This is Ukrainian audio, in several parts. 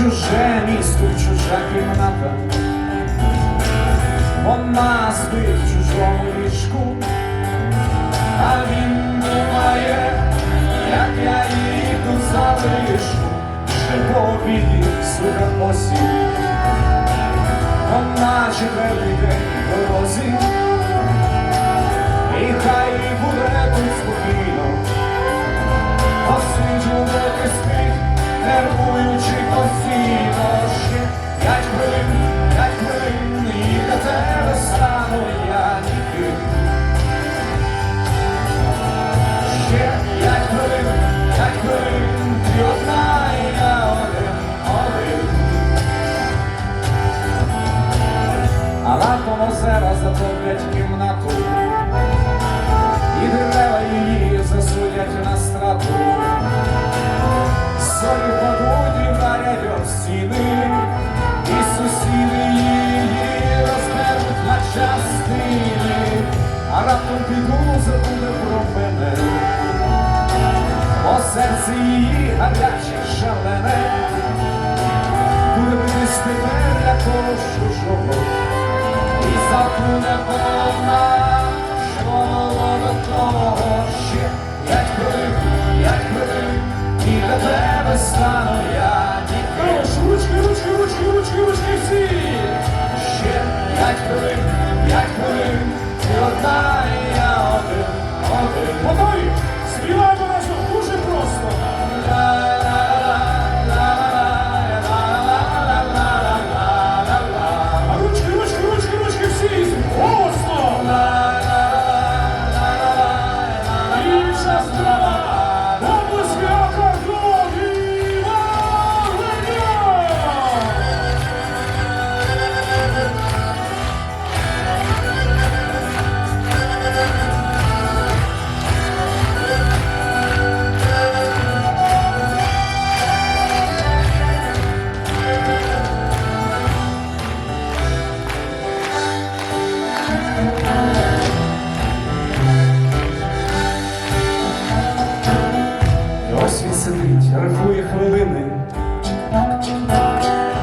чуже місто, чужа кімната. Вона спить в чужому ліжку, а він думає, як я її тут залишу, ще по обіді слухав осінь. Вона день в дорозі, забуде про мене, бо серце її гаряче шалене, буде тепер для того чужого, і забуде вона, що до того ще п'ять хвилин, п'ять хвилин, і для тебе стану я ніким. Ручки, ручки, ручки, ручки, ручки всі! Ще п'ять хвилин, п'ять хвилин, ти одна, рахує хвилини,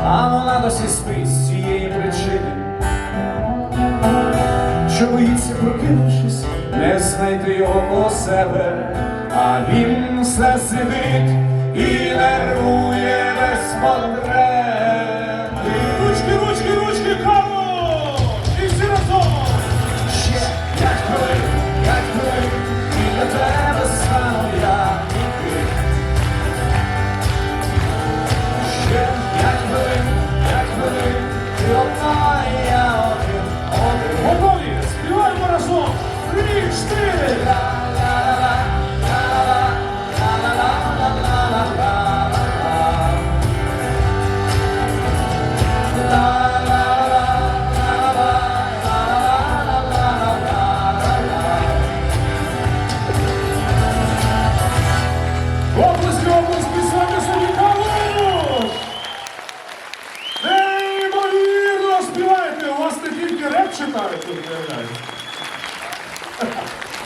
а вона досі спить з цієї причини, що боїться, прокинувшись, не знайти його коло себе, а він все сидить і нервує без потреби. cara, por é verdade.